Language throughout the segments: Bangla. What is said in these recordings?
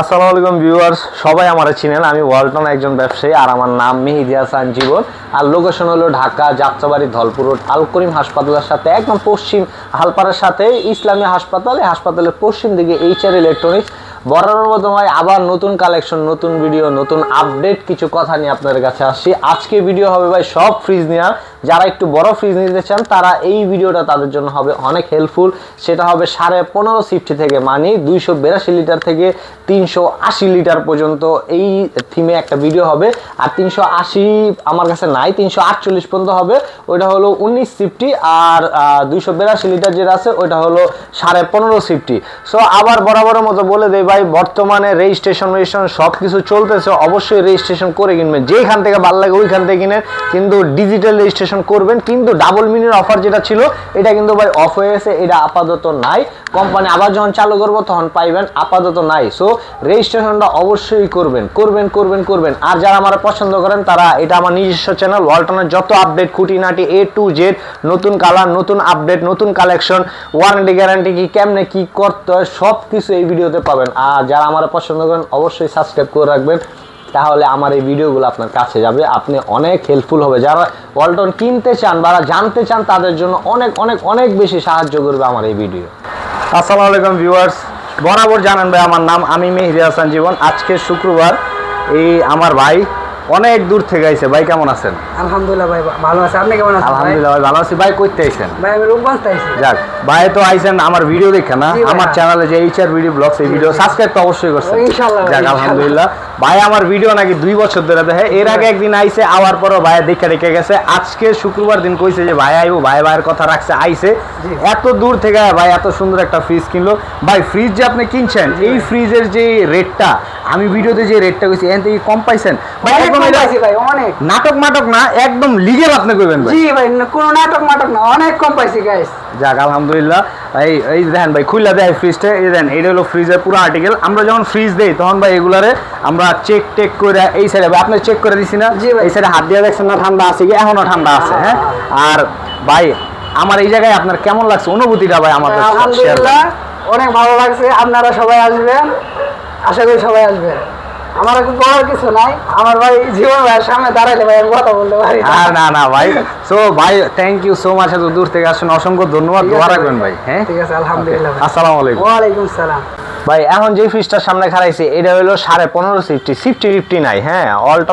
আসসালামু আলাইকুম ভিউয়ার্স, সবাই আমার চিনেন, আমি ওয়ালটন একজন ব্যবসায়ী আর আমার নাম মেহিদি হাসান জীবন। আর লোকেশন হলো ঢাকা, যাত্রাবাড়ি, ধলপুর রোড আল করিম হাসপাতালের সাথে, একদম পশ্চিম হালপাড়ার সাথে, ইসলামী হাসপাতাল এই হাসপাতালের পশ্চিম দিকে এইচআর ইলেকট্রনিক্স বরাবর হয় আবার নতুন কালেকশন নতুন ভিডিও নতুন আপডেট কিছু কথা নিয়ে আপনাদের কাছে আসছি। আজকে ভিডিও হবে ভাই সব ফ্রিজ নেওয়া। যারা একটু বড় ফ্রিজ নিতে চান, তারা এই ভিডিওটা তাদের জন্য হবে অনেক হেল্পফুল সেটা হবে সাড়ে পনেরো সিফটি থেকে মানে দুইশো বিরাশি লিটার থেকে তিনশো আশি লিটার পর্যন্ত এই থিমে একটা ভিডিও হবে। আর তিনশো আশি আমার কাছে নাই, তিনশো আটচল্লিশ পর্যন্ত হবে। ওইটা হলো উনিশ সিফটি আর দুইশো বিরাশি লিটার যেটা আছে, ওইটা হলো সাড়ে পনেরো সিফটি সো আবার বরাবরের মতো বলে দেই ভাই, বর্তমানে রেজিস্ট্রেশন রেজিস্ট্রেশন সব কিছু চলতেছে, অবশ্যই রেজিস্ট্রেশন করে কিনবেন। যেখান থেকে ভালো লাগে ওইখান থেকে কিনে কিন্তু ডিজিটাল রেজিস্ট্রেশন করবেন, কিন্তু ডাবল মিনির অফার যেটা ছিল, এটা কিন্তু ভাই অফ হয়ে গেছে, এটা আপাতত নাই। কোম্পানি আবার যখন চালু করব, তখন পাইবেন, আপাতত নাই। সো রেজিস্ট্রেশনটা অবশ্যই করবেন করবেন করবেন করবেন। আর যারা আমার পছন্দ করেন, তারা এটা আমার নিজস্ব চ্যানেল ওয়ালটনের যত আপডেট খুঁটিনাটি এ টু জেড নতুন কালার নতুন আপডেট নতুন কালেকশন ওয়ারেন্টি গ্যারান্টি কি, কেমনে কি করতে হয় সব কিছু এই ভিডিওতে পাবেন। আর যারা আমার পছন্দ করেন, অবশ্যই সাবস্ক্রাইব করে রাখবেন। তাহলে আমার এই ভিডিওগুলো আপনার কাছে যাবে। আপনি অনেক হেল্পফুল হবে। যারা ওয়ালটন কিনতে চান বা জানতে চান, তাদের জন্য অনেক অনেক অনেক বেশি সাহায্য করবে আমার এই ভিডিও। আসসালামু আলাইকুম ভিউয়ার্স বরাবর জানেন ভাই, আমার নাম আমি মেহরি হাসান জীবন আজকে শুক্রবার এই আমার ভাই অনেক দূর থেকে আইছে। ভাই কেমন আছেন? আলহামদুলিল্লাহ ভাই ভালো আছে। আপনি কেমন আছেন আলহামদুলিল্লাহ ভাই ভালো আছি। ভাই কইতে আইছেন? ভাই আমি রূপগঞ্জ আইছি। যাক ভাই তো আইছেন আমার ভিডিও দেখে না। আমার চ্যানেলে যে এইচআর ভিডিও ব্লগস এই ভিডিও। সাবস্ক্রাইব তো অবশ্যই করছেন। ইনশাআল্লাহ যাক আলহামদুলিল্লাহ। ভাই আমার ভিডিও নাকি দুই বছর ধরে দেখে। এর আগে একদিন আইছে আওয়ার পরও ভাই দেখে রেখে গেছে। আজকে শুক্রবার দিন কইছে যে ভাই আইবো ভাই ভাইয়ের কথা রাখছে আইছে। এত দূর থেকে ভাই এত সুন্দর একটা ফ্রিজ কিনলো। ভাই ফ্রিজ যে আপনি কিনছেন এই ফ্রিজের যে রেটটা আমি ভিডিওতে যে রেটটা কইছি এখান থেকে কম পাইছেন? ভাই অনেক একদম ভাই অনেক। নাটক মাটক না একদম লিগেল আপনি কইবেন ভাই। জি ভাই কোনো নাটক মাটক না অনেক কম পাইছি গাইস যাক আলহামদুলিল্লাহ। এই এই দেখেন ভাই খুললা দেয় ফ্রিজটা এই দেখেন এটা হলো ফ্রিজের পুরো আর্টিকেল আমরা যখন ফ্রিজ দেই তখন ভাই এগুলারে আমরা চেক টেক করে এই সাইডে ভাই আপনি চেক করে দিছি না? জি ভাই। এই সাইডে হাত দিয়ে দেখছেন না ঠান্ডা আছে কি? এখনও ঠান্ডা আছে হ্যাঁ? আর ভাই আমার এই জায়গায় আপনার কেমন লাগছে অনুভূতিটা ভাই আমার কাছে share আলহামদুলিল্লাহ অনেক ভালো লাগছে আপনারা সবাই আসবেন। আশা করি সবাই আসবেন। আমার এখন বলার কিছু নাই। আমার ভাই জীবন ভাই সামনে দাঁড়াইলে ভাই আমি কথা বলতে পারি না। আর না না ভাই। সো ভাই থ্যাংক ইউ সো মাচ এত দূর থেকে আসুন অসংখ্য ধন্যবাদ। দোয়া রাখবেন ভাই হ্যাঁ? ঠিক আছে আলহামদুলিল্লাহ আসসালামু আলাইকুম। ওয়ালাইকুম সালাম। ভাই এখন যে ফ্রিজটার সামনে খারাইছি এটা হলো সাড়ে পনেরো সিফটি সিফটি ফিফটি নাই হ্যাঁ?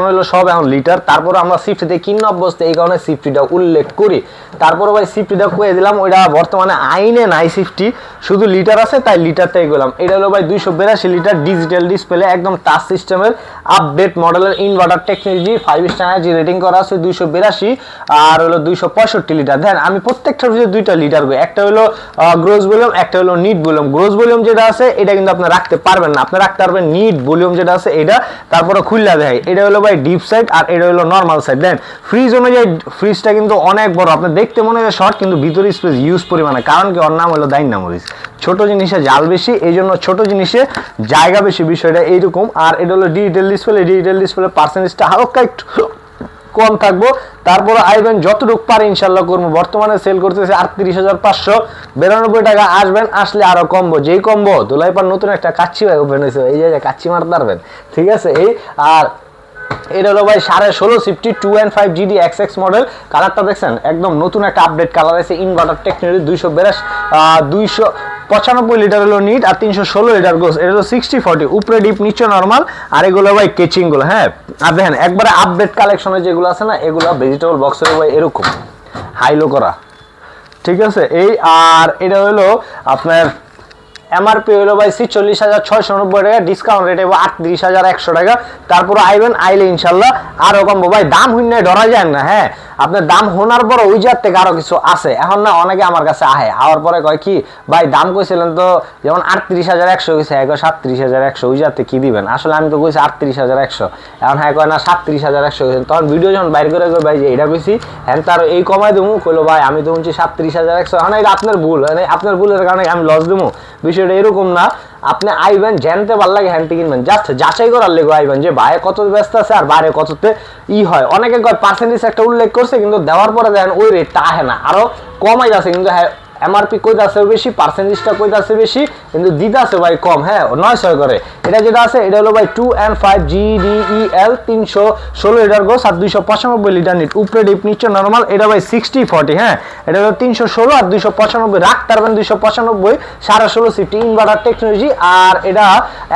হলো সব এখন লিটার। তারপর আমরা সিফটিতে কিন্ন অভ্যস্ত এই কারণে সিফটিটা উল্লেখ করি। তারপরে ভাই সিফটিটা কয়ে দিলাম ওইটা বর্তমানে আইনে নাই সিফটি। শুধু লিটার আছে তাই লিটারটাই গেলাম। এটা হলো ভাই দুইশো বিরাশি লিটার ডিজিটাল ডিসপ্লে একদম টাচ সিস্টেমের আপডেট মডেলের ইনভার্টার টেকনোলজি ফাইভ স্টার যে রেটিং করা আছে দুইশো বিরাশি, আর হলো দুইশো পঁয়ষট্টি লিটার দেন আমি প্রত্যেকটার ভিতরে দুইটা লিটার একটা হলো গ্রোস ভলিউম একটা হলো নিট ভলিউম গ্রোস ভলিউম যেটা আছে, এটা কিন্তু আপনি রাখতে পারবেন না। আপনি রাখতে পারবেন নিট ভলিউম যেটা আছে, এটা তারপরে খুললা দেয় এটা হলো ভাই ডিপ সাইড আর এটা হলো নর্মাল সাইড দেন ফ্রিজ অনুযায়ী ফ্রিজটা কিন্তু অনেক বড়। আপনি দেখতে মনে হয় শর্ট কিন্তু ভিতরে স্পেস ইউজ পরিমাণে। কারণ কি, ওর নাম হলো ডাইনামোরিস ছোট জিনিসে জাল বেশি এই জন্য ছোট জিনিসে জায়গা বেশি। বিষয়টা এইরকম। আর এটা হলো ডিজিটাল ডিসপ্লে ডিজিটাল ডিসপ্লে পার্সেন্টেজটা হালকা একটু কম থাকব। তারপরে আইবেন যতটুকু পারে ইনশাল্লাহ করব। বর্তমানে সেল করতেছে আটত্রিশ হাজার পাঁচশো। বিরানব্বই টাকা আসবেন, আসলে আরও কমবো। যেই কমবো দোলাইপার নতুন একটা কাচ্চি ভাই ওপেন হয়েছে। এই যে কাচ্চি মারতে পারবেন ঠিক আছে? এই, আর এটা হলো ভাই সাড়ে ষোলো সিফটি two and five GD X X model কালারটা দেখছেন? একদম নতুন একটা আপডেট কালার আছে। ইনভার্টার টেকনোলজি দুইশো বেরাস দুইশো পঁচানব্বই লিটার হলো নিট আর তিনশো ষোলো লিটার গোস। এটা হলো সিক্সটি ফর্টি উপরে ডিপ নিচে নর্মাল আর এগুলো ভাই কেচিংগুলো হ্যাঁ? আর দেখেন, একবারে আপডেট কালেকশনের যেগুলো আছে না, এগুলো ভেজিটেবল বক্সের ভাই এরকম। হাইলো করা। ঠিক আছে? এই আর এটা হলো আপনার এমআরপি হলো ভাই ছিচল্লিশ হাজার ছয়শো নব্বই টাকা ডিসকাউন্ট রেট এবং আটত্রিশ হাজার একশো টাকা। তারপরে আইবেন, আইলে ইনশাল্লাহ আরও কমবো। ভাই, দাম হইনে ধরা যায় না হ্যাঁ? আপনার দাম হোনার পর ওই জাত থেকে আরও কিছু আছে। এখন না, অনেকে আমার কাছে আহে, আওয়ার পরে কয়, কি, ভাই, দাম কইছিলেন তো যেমন আটত্রিশ হাজার একশো গেছে এক সাতত্রিশ হাজার একশো, ওই জাতে কি দিবেন? আসলে আমি তো কইছি আটত্রিশ হাজার একশো। এখন হ্যাঁ কয়, না, সাতত্রিশ হাজার একশো গেছেন তখন ভিডিও যখন বাইর করে কই ভাই, যে এটা কইছি হ্যাঁ তার এই কমাই দেবো কইলো, ভাই, আমি তো বলছি সাতত্রিশ হাজার একশো। এখন এটা আপনার ভুল মানে আপনার ভুলের কারণে আমি লস দেবো বিষয়টা এরকম না, আপনি আইবেন, জানতে ভালো লাগে হ্যান্ড কিনবেন। জাস্ট যাচাই করার লেগে আইবেন যে ভাই কত ব্যস্ত আছে আর বাইরে কততে ই হয়। অনেকে কয় পার্সেন্টেজ একটা উল্লেখ করছে, কিন্তু দেওয়ার পরে দেখেন ওই রেটটা আহে না। আরও কমাই যাচ্ছে, কিন্তু হ্যাঁ এমআরপি কই কইতাছে বেশি পার্সেন্টেজটা কইতাছে বেশি, কিন্তু দিতাছে ভাই কম হ্যাঁ নয় ছয় করে। এটা যেটা আছে, এটা হলো ভাই two and five G D E L তিনশো ষোলো লিটার গোস আর দুইশো পঁচানব্বই লিটার নিট। উপরে ডিপ নিচে নর্মাল এটা ভাই সিক্সটি ফর্টি হ্যাঁ। এটা হলো তিনশো ষোলো আর দুইশো পঁচানব্বই রাখতে পারবেন দুইশো পঁচানব্বই, সাড়ে ষোলো সিফটি ইনভার্টার টেকনোলজি আর এটা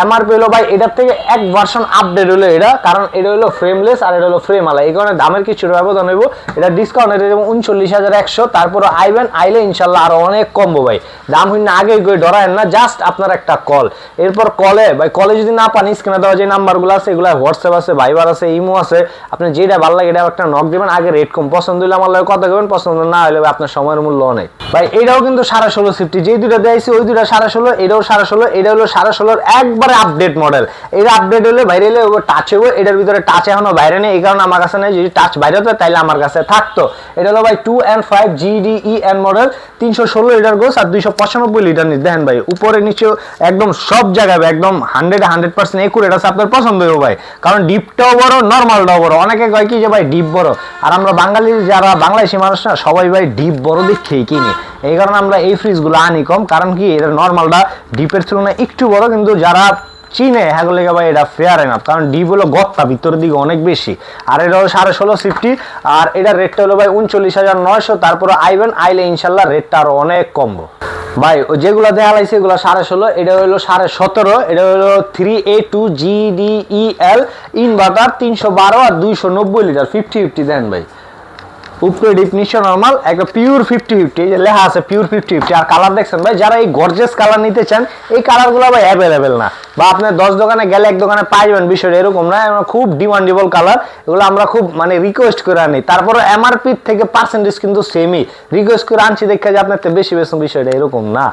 এমআরপি হলো ভাই, এটার থেকে এক ভার্সন আপডেট হলো এটা, কারণ এটা হলো ফ্রেমলেস আর এটা হলো ফ্রেম আলা এই কারণে দামের কিছু ব্যবধান হইব। এটা ডিসকাউন্ট এটা যেমন উনচল্লিশ হাজার একশো তারপরে আইবেন, আইলে ইনশাল্লাহ আরও অনেক কমবো ভাই। দাম হইনা আগে গিয়ে ডরায়েন না জাস্ট আপনার একটা কল এরপর কলে ভাই কলে যদি না পান স্ক্রিনে দেওয়া যে নাম্বারগুলো আছে, এগুলো হোয়াটসঅ্যাপ আছে ভাইবার আছে ইমো আছে, আপনি যেটা ভালো লাগে এটা একটা নক দিবেন, আগে রেট কম। পছন্দ হলে আমার লাগে কথা কবেন পছন্দ না হলে আপনার সময়ের মূল্য অনেক ভাই, এটাও কিন্তু সাড়ে ষোলো সিফটি যেই দুটো দিয়েছি ওই দুটো সাড়ে ষোলো, এটাও সাড়ে ষোলো, এটা হলো সাড়ে ষোলোর একবারে আপডেট মডেল এটা আপডেট হলে বাইরে এলে টাচ হইব, এটার ভিতরে টাচ এখনও বাইরে নেই, এই কারণে আমার কাছে নেই, যদি টাচ বাইরে হতো তাইলে আমার কাছে থাকতো। এটা হলো ভাই two and five GDE N model তিনশো ষোলো লিটার গোস আর দুইশো পঁচানব্বই লিটার নিচ দেখেন ভাই, উপরে নিচে একদম সব জায়গায় একদম হান্ড্রেড হান্ড্রেড পার্সেন্ট একুরেট আছে, আপনার পছন্দ হবে ভাই। কারণ ডিপটাও বড় নর্মালটাও বড়। অনেকে কয় কি যে ভাই ডিপ বড়। আর আমরা বাঙালি যারা বাংলাদেশি মানুষ না, সবাই ভাই ডিপ বড় দেখেই কিনি। এই কারণে আমরা এই ফ্রিজগুলো আনি কম, কারণ কি এটা নর্মালটা ডিপের তুলনায় একটু বড়, কিন্তু যারা চিনে হ্যাঁ লেগে ভাই এটা ফেয়ার এনাফ কারণ ডিপ হলো গত্তা, ভিতরের দিকে অনেক বেশি। আর এটা হলো সাড়ে ষোলো সিফটি আর এটার রেটটা হলো ভাই উনচল্লিশ হাজার নয়শো তারপরে আইবেন, আইলে ইনশাল্লাহ রেটটা আরও অনেক কমবো। ভাই যেগুলো দেখা লাগছে, এগুলো সাড়ে ষোলো, এটা হলো সাড়ে সতেরো, এটা হলো three A two G D E L inverter তিনশো বারো আর দুইশো নব্বই লিটার ফিফটি ফিফটি দেন ভাই। উপরে নিচে নর্মাল একটা পিওর ফিফটি ফিফটি লেখা আছে পিওর ফিফটি ফিফটি আর কালার দেখছেন ভাই, যারা এই গর্জেস কালার নিতে চান, এই কালারগুলো ভাই অ্যাভেলেবেল না। বা আপনি দশ দোকানে গেলে এক দোকানে পাইবেন বিষয়টা এরকম না খুব ডিমান্ডেবল কালার এগুলো আমরা খুব মানে রিকোয়েস্ট করে আনি। তারপরে এমআরপি থেকে পার্সেন্টেজ কিন্তু সেমই রিকোয়েস্ট করে আনছি দেখে যে আপনার বেশি বেশি, বিষয়টা এরকম না।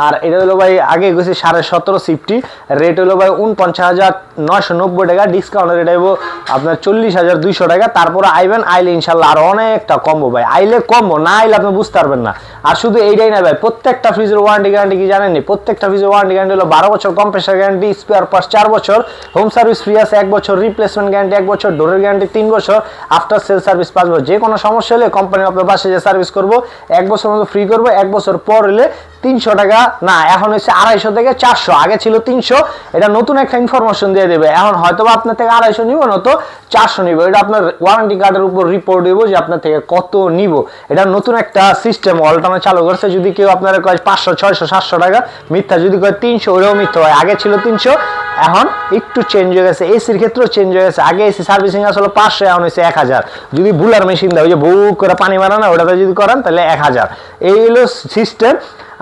আর এটা হলো ভাই, আগে গেছি সাড়ে সতেরো সিফটি রেট হলো ভাই উনপঞ্চাশ হাজার নয়শো নব্বই টাকা ডিসকাউন্ট রেট আপনার চল্লিশ হাজার দুইশো টাকা। তারপরে আইবেন, আইলে ইনশাল্লাহ আর অনেকটা কমবো ভাই। আইলে কমবো না আইলে আপনি বুঝতে পারবেন না। আর শুধু এইটাই না ভাই, প্রত্যেকটা ফ্রিজের ওয়ারেন্টি গ্যারান্টি কি জানেননি? প্রত্যেকটা ফ্রিজের ওয়ারেন্টি গ্যারান্টি হলো বারো বছর কম্প্রেসার গ্যারান্টি স্পেয়ার পার্টস চার বছর হোম সার্ভিস ফ্রি আছে এক বছর রিপ্লেসমেন্ট গ্যারান্টি এক বছর ডোরের গ্যারান্টি তিন বছর আফটার সেল সার্ভিস পাঁচ বছর। যে কোনো সমস্যা হলে কোম্পানি আপনার বাসে যে সার্ভিস করব, এক বছর মতো ফ্রি করব, এক বছর পর হলে তিনশো টাকা, না, এখন হচ্ছে আড়াইশো থেকে চারশো, আগে ছিল তিনশো, এটা নতুন একটা ইনফরমেশন দিয়ে দেবে। এখন হয়তো আপনার থেকে আড়াইশো নিব, নয়তো চারশো নিব। এটা আপনার ওয়ারেন্টি কার্ডের উপর রিপোর্ট দিব যে আপনার থেকে কত নিব? এটা নতুন একটা সিস্টেম অল্টামে চালু করছে। যদি কেউ আপনারা কয় পাঁচশো, ছয়শো, সাতশো টাকা, মিথ্যা যদি কয় তিনশো ওরেও মিথ্যা হয়। আগে ছিল তিনশো, এখন একটু চেঞ্জ হয়ে গেছে। এসির ক্ষেত্রেও চেঞ্জ হয়ে গেছে। আগে এসি সার্ভিসিং আসলে পাঁচশো, এখন হয়েছে এক হাজার। যদি বুলার মেশিন দেয়, ওই যে বউ করে পানি মারা না, ওটাতে যদি করেন, তাহলে এক হাজার। এই হলো সিস্টেম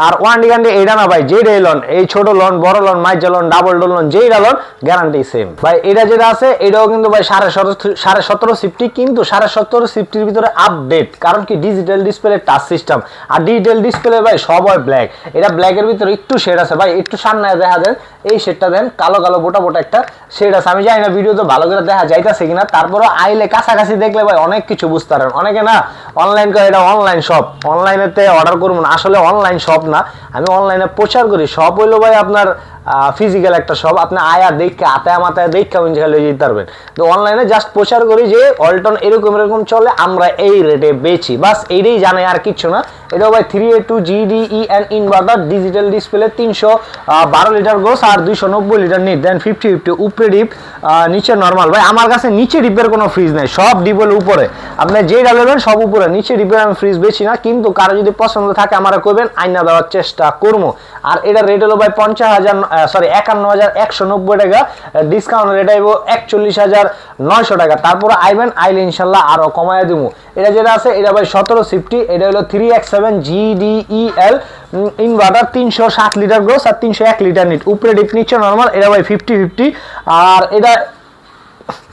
আর ওয়ারেন্টি গ্যারান্টি এইটা না ভাই যেটা লোন এই ছোট লোন বড় লোন মাইজা লোন ডাবল ডোল লোন যেইটা লোন গ্যারান্টি সেম ভাই এটা যেটা আছে এটাও কিন্তু ভাই সাড়ে সতেরো সাড়ে সতেরো সিফটি কিন্তু সাড়ে সতেরো সিফটির ভিতরে আপডেট কারণ কি ডিজিটাল ডিসপ্লে টাচ সিস্টেম আর ডিজিটাল ডিসপ্লে ভাই সবাই ব্ল্যাক এটা ব্ল্যাকের ভিতরে একটু শেড আছে ভাই, একটু সামনে দেখা দেন, এই শেডটা দেন, কালো কালো বোটা বোটা একটা শেড আছে। আমি জানি না ভিডিও তো ভালো করে দেখা যাইতেছে কিনা, তারপরও আইলে কাছাকাছি দেখলে ভাই অনেক কিছু বুঝতে পারেন। অনেকে না অনলাইন করে, এটা অনলাইন শপ অনলাইনেতে অর্ডার করব না, আসলে অনলাইন শপ না আমি অনলাইনে প্রচার করি। সব হইল ভাই আপনার ফিজিক্যাল একটা শপ আপনি আয়া দেখে, আতায় মাথায় দেখে আপনি যেখানে যেতে পারবেন। তো অনলাইনে জাস্ট প্রচার করি যে অল্টন এরকম এরকম চলে, আমরা এই রেটে বেচি। বাস এইটাই জানে আর কিছু না। এটাও ভাই three A two GDE and inverter digital display তিনশো বারো লিটার গোস আর দুইশো নব্বই litre net then fifty fifty উপরে ডিপ নিচে নর্মাল ভাই, আমার কাছে নিচে ডিপের কোনো ফ্রিজ নেই, সব ডিপ হলো উপরে। আপনি যে ডালেবেন সব উপরে। নিচে ডিপের আমি ফ্রিজ বেছি না, কিন্তু কারও যদি পছন্দ থাকে, আমার করবেন আইনা দেওয়ার চেষ্টা করব আর এটা রেট হলো ভাই পঞ্চাশ হাজার সরি একান্ন হাজার একশো নব্বই টাকা। ডিসকাউন্ট রেট আইব একচল্লিশ হাজার নয়শো টাকা। তারপরে আইবেন, আইলে ইনশাল্লাহ আরও কমায় দিব এটা যেটা আছে, এটা ভাই সতেরো সিফটি এটা হলো three X seven GDEL inverter তিনশো সাত লিটার গ্রোস আর তিনশো এক লিটার নিট উপরে ডিপ নিচ্ছে নর্মাল এটা ভাই ফিফটি ফিফটি আর এটা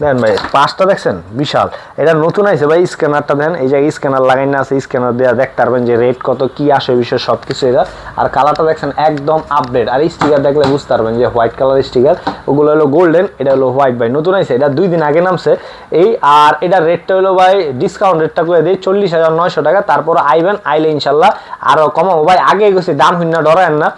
দেন ভাই, পাঁচটা দেখছেন? বিশাল। এটা নতুন আছে ভাই, স্ক্যানারটা দেন। এই জায়গায় স্ক্যানার লাগাই না আছে, স্ক্যানার দেওয়া দেখতে পারবেন যে রেট কত, কি আসে বিষয় সব কিছু এটা। আর কালারটা দেখছেন একদম আপডেট আর স্টিকার দেখলে বুঝতে পারবেন যে হোয়াইট কালার স্টিকার ওগুলো হলো গোল্ডেন এটা হলো হোয়াইট ভাই। নতুন আছে এটা দুই দিন আগে নামছে। এই আর এটা রেটটা হলো ভাই ডিসকাউন্ট রেটটা করে দিই, চল্লিশ হাজার নয়শো টাকা। তারপর আইবেন, আইলে ইনশাল্লাহ আরও কমাবো। ভাই, আগে গেছি, দাম হিন্না ডরায়েন না।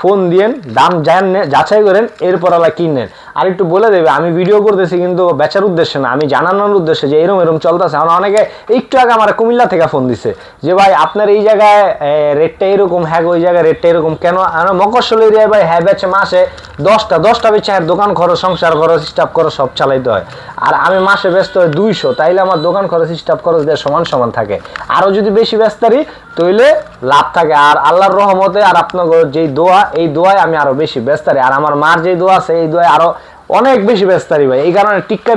ফোন দিয়েন, দাম জানেন যাচাই করেন, এরপর আলা কিনেন আর একটু বলে দেবে, আমি ভিডিও করতেছি কিন্তু বেচার উদ্দেশ্যে না, আমি জানানোর উদ্দেশ্যে যে এরম এরম চলতেছে। এখন অনেকে একটু আগে আমার কুমিল্লা থেকে ফোন দিছে, যে ভাই, আপনার এই জায়গায় রেটটা এরকম হ্যাঁ ওই জায়গায় রেটটা এরকম, কেন? আমরা মকসল এরিয়ায় ভাই হ্যাঁ বেচে মাসে দশটা দশটা বেচে হ্যাঁ দোকান খরচ, সংসার খরচ স্টাফ খরচ সব চালাইতে হয়। আর আমি মাসে ব্যস্ত হয় দুইশো, তাইলে আমার দোকান খরচ স্টাফ খরচ দিয়ে সমান সমান থাকে। আরও যদি বেশি ব্যস্তারি তৈলে লাভ থাকে। আর আল্লাহর রহমতে আর আপনার যেই দোয়া, এই দোয়ায় আমি আরও বেশি ব্যস্তারি আর আমার মার যেই দোয়া আছে, এই দোয়ায় আরও অনেক বেশি ব্যস্তারি ভাই। এই কারণে টিক্কা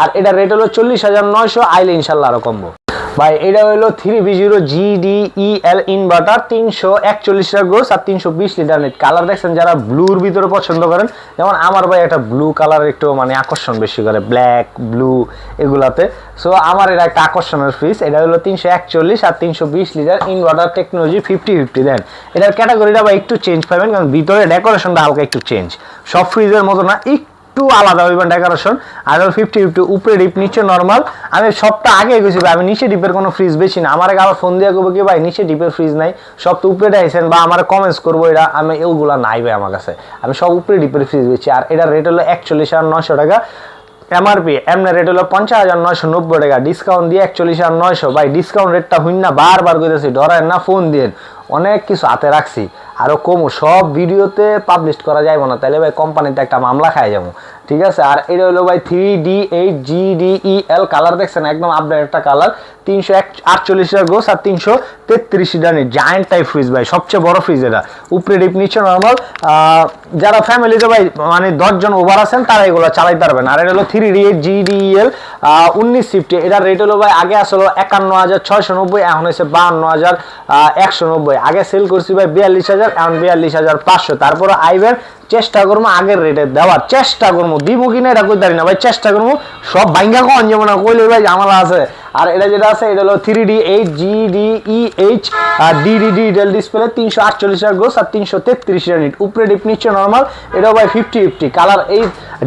আর এটা রেট হলো চল্লিশ হাজার নয়শো, আইলে ইনশাল্লাহ আরও কমবো। ভাই, এটা হলো three B zero G D E L inverter তিনশো একচল্লিশ টাকা গ্রোস আর তিনশো বিশ লিটার নেট কালার দেখছেন যারা ব্লুর ভিতরে পছন্দ করেন, যেমন আমার ভাই একটা ব্লু কালার একটু মানে আকর্ষণ বেশি করে ব্ল্যাক ব্লু এগুলাতে। সো আমার এটা একটা আকর্ষণের ফ্রিজ এটা হলো তিনশো একচল্লিশ আর তিনশো বিশ litre inverter technology fifty fifty then এটার ক্যাটাগরিটা বা একটু চেঞ্জ পাবেন, কারণ ভিতরে ডেকোরেশনটা হালকা একটু চেঞ্জ সব ফ্রিজের মতো না, একটু আলাদা হইবেন ডেকোরেশন আর ফিফটি ফিফটি উপরে ডিপ নিচে নর্মাল আমি সবটা আগে গেছি আমি নিচে ডিপের কোনো ফ্রিজ বেশি না। আমার আবার ফোন দিয়ে করব কি, ভাই, নিচে ডিপের ফ্রিজ নাই। সব তো উপরে আইসেন বা আমার কমেন্টস করব এটা আমি এগুলা নাই, ভাই, আমার কাছে। আমি সব উপরে ডিপের ফ্রিজ বেছি আর এটার রেট হলো একচল্লিশ হাজার নশো টাকা। এমআরপি এমনি রেট হলো পঞ্চাশ হাজার নয়শো নব্বই টাকা। ডিসকাউন্ট দিয়ে একচল্লিশ হাজার নয়শো। ভাই ডিসকাউন্ট রেটটা হইন না, বারবার কইতেছি ডরায় না ফোন দিয়ে। অনেক কিছু হাতে রাখছি। আরও কমু, সব ভিডিওতে পাবলিশ করা যাইব না। তাহলে ভাই কোম্পানিতে একটা মামলা খাই যাব। ঠিক আছে? আর এটা হলো ভাই three D eight G D E L colour দেখছেন? একদম আপডেট একটা কালার তিনশো এক আটচল্লিশ টাকা গোস আর তিনশো তেত্রিশ ডানি জায়েন্ট টাইপ ফ্রিজ ভাই, সবচেয়ে বড় ফ্রিজ এটা। উপরে ডিপ নিচে নর্মাল যারা ফ্যামিলিতে ভাই মানে দশজন ওভার আছেন, তারা এগুলো চালাই পারবেন। আর এটা হলো three D eight G D L উনিশ ফিফটি এটার রেট হলো ভাই, আগে আসলো একান্ন হাজার ছয়শো নব্বই, এখন হয়েছে বাহান্ন হাজার একশো নব্বই। আগে সেল করছি ভাই বিয়াল্লিশ হাজার, এখন বিয়াল্লিশ হাজার পাঁচশো। তারপরে আইবেন চেষ্টা করব আগের রেটে দেওয়ার চেষ্টা করব দিব কিনা এটা কই না, ভাই, চেষ্টা করব সব ভাঙ্গা কন, যেমন না কইলে ভাই জামালা আছে। আর এটা যেটা আছে, এটা হলো three D eight G D E H R D D del display তিনশো আটচল্লিশ টাকা গ্রোস আর তিনশো তেত্রিশ ইউনিট উপরে ডিপ নিচ্ছে নর্মাল এটা ভাই ফিফটি ফিফটি কালার এই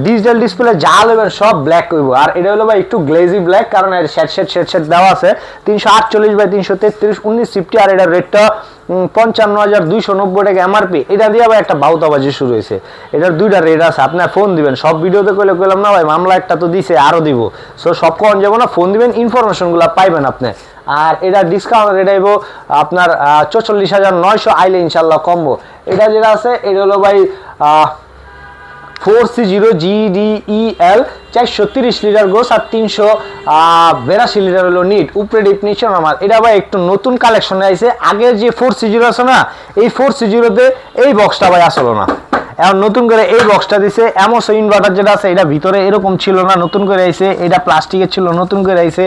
ডিজিটাল ডিসপ্লে যা নেবেন, সব ব্ল্যাক করব আর এটা হলো ভাই একটু গ্লেজি ব্ল্যাক কারণ এর শেড শেড শেড শেড দেওয়া আছে। তিনশো আটচল্লিশ বাই তিনশো তেত্রিশ, উনিশ ফিফটি আর এটার রেটটা পঞ্চান্ন হাজার দুইশো নব্বই টাকা এমআরপি এটা দিয়ে আবার একটা বাউতাবাজি শুরু হয়েছে। এটার দুইটা রেট আছে। আপনার ফোন দিবেন। সব ভিডিওতে কইলে কইলাম না ভাই, মামলা একটা তো দিছে আরও দিব। সো সব কখন যাব না ফোন দিবেন ইনফরমেশনগুলো পাইবেন আপনি। আর এটা ডিসকাউন্ট এটা এবো আপনার চৌচল্লিশ হাজার নয়শো আইলে ইনশাল্লাহ কমবো। এটা যেটা আছে, এটা হলো ভাই four C zero G D E L চারশো তিরিশ লিটার গোস আর তিনশো বেরাশি লিটার হলো নিট। উপরে ডিপ নিচে নর্মাল এটা ভাই একটু নতুন কালেকশনে আইছে। আগের যে ফোর সি জিরো আছে না, এই ফোর সি জিরোতে এই বক্সটা ভাই আসলো না। এখন নতুন করে এই বক্সটা দিছে। এমস ইনভার্টার যেটা আছে, এটা ভিতরে এরকম ছিল না। নতুন করে আইছে। এটা প্লাস্টিকের ছিল, নতুন করে আইছে।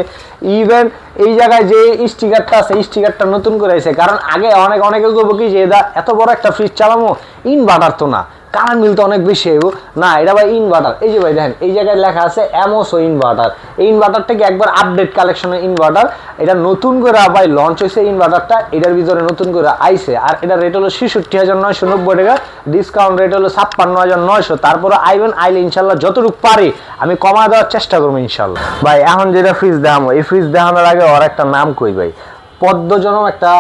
ইভেন এই জায়গায় যে স্টিকারটা আছে স্টিকারটা নতুন করে আইছে। কারণ আগে অনেক, অনেকে করব কি যে এটা এত বড় একটা ফ্রিজ চালামো। ইনভার্টার তো না। কারেন্ট বিল তো অনেক বেশি হইব। না, এটা ভাই ইনভার্টার এই যে ভাই দেখেন, এই জায়গায় লেখা আছে অ্যামোসো ইনভার্টার এই ইনভার্টারটাকে একবার আপডেট কালেকশনের ইনভার্টার এটা নতুন করে ভাই লঞ্চ হয়েছে ইনভার্টারটা এটার ভিতরে নতুন করে আইছে। আর এটার রেট হলো ছেষট্টি হাজার নয়শো নব্বই টাকা। ডিসকাউন্ট রেট হলো ছাপ্পান্ন হাজার নয়শো। তারপরে আইবেন, আইলে ইনশাল্লাহ যতটুকু পারি আমি কমা দেওয়ার চেষ্টা করব ইনশাল্লাহ। ভাই, এখন যেটা ফ্রিজ দেখাবো, এই ফ্রিজ দেখানোর আগে ওর একটা নাম কই ভাই? পদ্মজনম একটা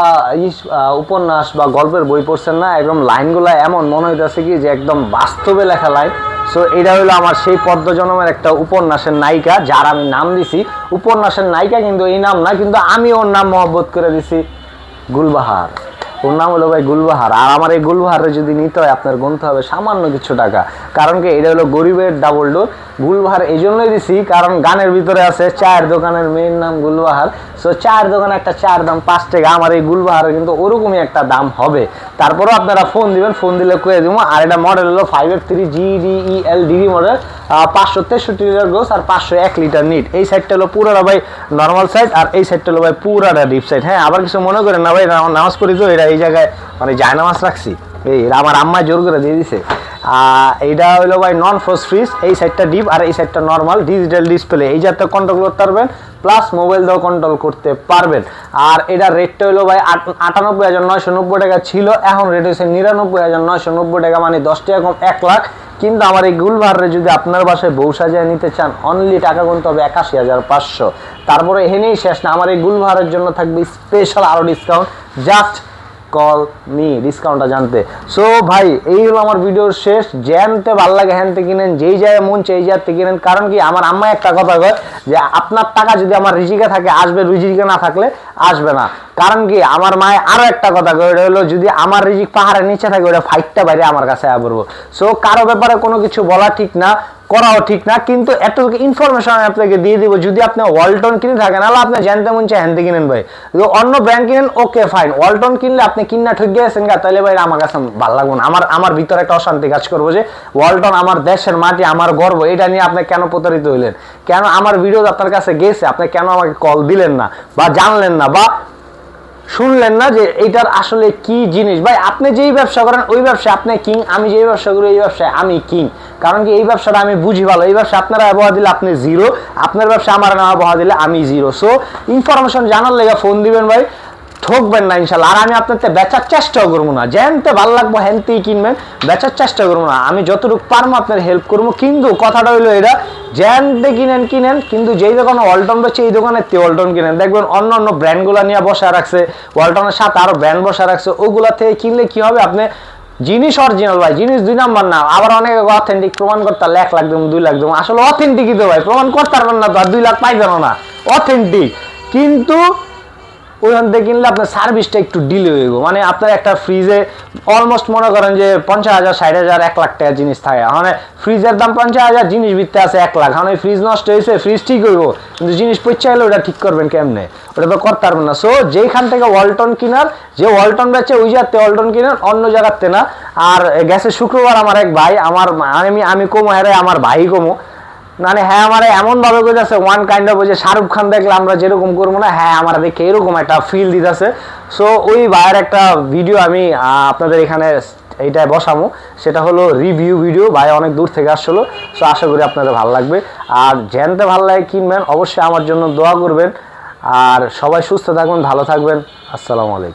উপন্যাস বা গল্পের বই পড়ছেন না, একদম লাইনগুলো এমন, মনে হইতেছে কি যে একদম বাস্তবে লেখা লাইন। সো এটা হলো আমার সেই পদ্মজনমের একটা উপন্যাসের নায়িকা, যার আমি নাম দিছি। উপন্যাসের নায়িকা কিন্তু এই নাম না, কিন্তু আমি ওর নাম মহব্বত করে দিছি। গুলবাহার। ওর নাম হলো ভাই গুলবাহার। আর আমার এই গুলবাহারে যদি নিতে হয়, আপনার গুনতে হবে সামান্য কিছু টাকা। কারণ কি, এটা হলো গরিবের ডাবল ডোর গুলবাহার এই জন্যই দিছি, কারণ গানের ভিতরে আছে চায়ের দোকানের মেয়ের নাম গুলবাহার। সো চায়ের দোকানে একটা চায়ের দাম পাঁচ টাকা। আমার এই গুলবাহারের কিন্তু ওরকমই একটা দাম হবে। তারপরেও আপনারা ফোন দিবেন ফোন দিলে কয়ে দেবো। আর এটা মডেল হলো five F three G D E L DD model পাঁচশো তেষট্টি লিটার গোস আর পাঁচশো এক লিটার নিট। এই সাইডটা হলো পুরোটা ভাই নর্মাল সাইড আর এই সাইডটা হলো ভাই পুরাটা ডিপ সাইড হ্যাঁ আবার কিছু মনে করেন না ভাই নামাজ পড়ি তো এটা এই জায়গায় মানে যায় নামাজ রাখছি। এই আমার আম্মা জোর করে দিয়ে দিছে। এইটা হলো ভাই নন ফ্রোজ ফ্রিজ এই সাইডটা ডিপ আর এই সাইডটা নর্মাল ডিজিটাল ডিসপ্লে এই যাতে কন্ট্রোল করতে পারবেন প্লাস মোবাইল দিয়েও কন্ট্রোল করতে পারবেন। আর এটার রেটটা হলো ভাই আটানব্বই হাজার নয়শো নব্বই টাকা ছিল, এখন রেট হয়েছে নিরানব্বই হাজার নয়শো নব্বই টাকা মানে দশ টাকা কম, এক লাখ। কিন্তু আমার এই গুলবাহারে যদি আপনার বাসায় বউ সাজিয়ে নিতে চান অনলি টাকা গুনতে হবে একাশি হাজার পাঁচশো। তারপরে এখানেই শেষ না, আমার এই গুলভারের জন্য থাকবে স্পেশাল আরও ডিসকাউন্ট জাস্ট কল মি ডিসকাউন্টটা জানতে। সো ভাই, এই হলো আমার ভিডিওর শেষ। জ্যানতে ভালো লাগে হ্যানতে কিনেন, যেই জায়গায় মন চাই জায়গাতে কিনেন। কারণ কি, আমার আম্মা একটা কথা কয় যে, আপনার টাকা যদি আমার রিজিকে থাকে, আসবে, রিজিকে না থাকলে আসবে না। কারণ কি, আমার মায়ে আরও একটা কথা কয়, ওটা হলো যদি আমার রিজিক পাহাড়ের নিচে থাকে, ওটা ফাইটটা বাইরে আমার কাছে পড়ব সো কারও ব্যাপারে কোনো কিছু বলা ঠিক না। করাও ঠিক না, কিন্তু এতটুকু ইনফরমেশন আমি আপনাকে দিয়ে দিব, যদি আপনি ওয়ালটন কিনে থাকেন নাহলে আপনি জানতে মন চাই হ্যান্ডে কিনেন ভাই। অন্য ব্র্যান্ড কিনেন ওকে ফাইন ওয়ালটন কিনলে আপনি কিনা ঠক গিয়েছেন গা তাহলে ভাই আমার কাছে ভালো লাগবে না। আমার আমার ভিতরে একটা অশান্তি কাজ করব যে ওয়ালটন আমার দেশের মাটি, আমার গর্ব, এটা নিয়ে আপনি কেন প্রতারিত হইলেন? কেন আমার ভিডিও আপনার কাছে গেছে? আপনি কেন আমাকে কল দিলেন না, বা জানলেন না, বা শুনলেন না যে এইটার আসলে কি জিনিস? ভাই, আপনি যেই ব্যবসা করেন, ওই ব্যবসা আপনি কিং আমি যেই ব্যবসা করি এই ব্যবসায় আমি কিং কারণ কি, এই ব্যবসাটা আমি বুঝি ভালো। এই ব্যবসা আপনারা আবহাওয়া দিলে আপনি জিরো আপনার ব্যবসা আমার না আবহাওয়া দিলে আমি জিরো সো ইনফরমেশন জানার লেগে ফোন দিবেন ভাই। ঠকবেন না ইনশাল্লাহ। আর আমি আপনাদের বেচার চেষ্টাও করব না। যেনতে ভালো লাগবো হেনতেই কিনবেন, বেচার চেষ্টা করব না। আমি যতটুকু পারব আপনার হেল্প করব। কিন্তু কথাটা হইল এটা যেনতে কিনেন কিনেন, কিন্তু যেই দোকানে ওয়ালটন রয়েছে, এই দোকানে তে ওয়ালটন কিনেন। দেখবেন অন্য অন্য ব্র্যান্ডগুলো নিয়ে বসা রাখছে ওয়ালটনের সাথে আরও ব্র্যান্ড বসা রাখছে, ওগুলা থেকে কিনলে কি হবে? আপনি জিনিস অরিজিনাল ভাই, জিনিস দুই নাম্বার না। আবার অনেক অথেন্টিক প্রমাণ করতে পারলে এক লাখ দেবো, দুই লাখ দেবো। আসলে অথেন্টিকই তো ভাই, প্রমাণ করতে পারবেন না তো, আর দুই লাখ পাইবেন না। অথেন্টিক কিন্তু ওইখান থেকে কিনলে আপনার সার্ভিসটা একটু ডিলে হইব মানে আপনার একটা ফ্রিজে অলমোস্ট মনে করেন যে পঞ্চাশ হাজার, ষাট হাজার, এক লাখ টাকা জিনিস থাকে। মানে ফ্রিজের দাম পঞ্চাশ হাজার, জিনিস বিকতে আছে এক লাখ। ওই ফ্রিজ নষ্ট হয়েছে ফ্রিজ ঠিক হইব। কিন্তু জিনিস পচা হলে ওটা ঠিক করবেন কেমনে? ওটা তো করতে পারবেন না। সো যেইখান থেকে ওয়ালটন কিনার, যে ওয়ালটন বেচে, ওই জাতে ওয়ালটন কিনার অন্য জায়গাতে না। আর গেছে শুক্রবার আমার এক ভাই, আমার আমি আমি কমো হ্যাঁ আমার ভাই কমো। মানে হ্যাঁ আমার এমন ভাবে বোঝাচ্ছে ওয়ান কাইন্ড অফ ওই যে শাহরুখ খান দেখলে আমরা যেরকম করব না হ্যাঁ আমার দেখে এরকম একটা ফিল দিতেছে। সো ওই ভাইয়ের একটা ভিডিও আমি আপনাদের এখানে এইটায় বসাবো। সেটা হলো রিভিউ ভিডিও ভাই অনেক দূর থেকে আসছিল সো আশা করি আপনাদের ভালো লাগবে। আর জানতে ভালো লাগে কিনবেন, অবশ্যই আমার জন্য দোয়া করবেন। আর সবাই সুস্থ থাকবেন, ভালো থাকবেন, আসসালামু আলাইকুম।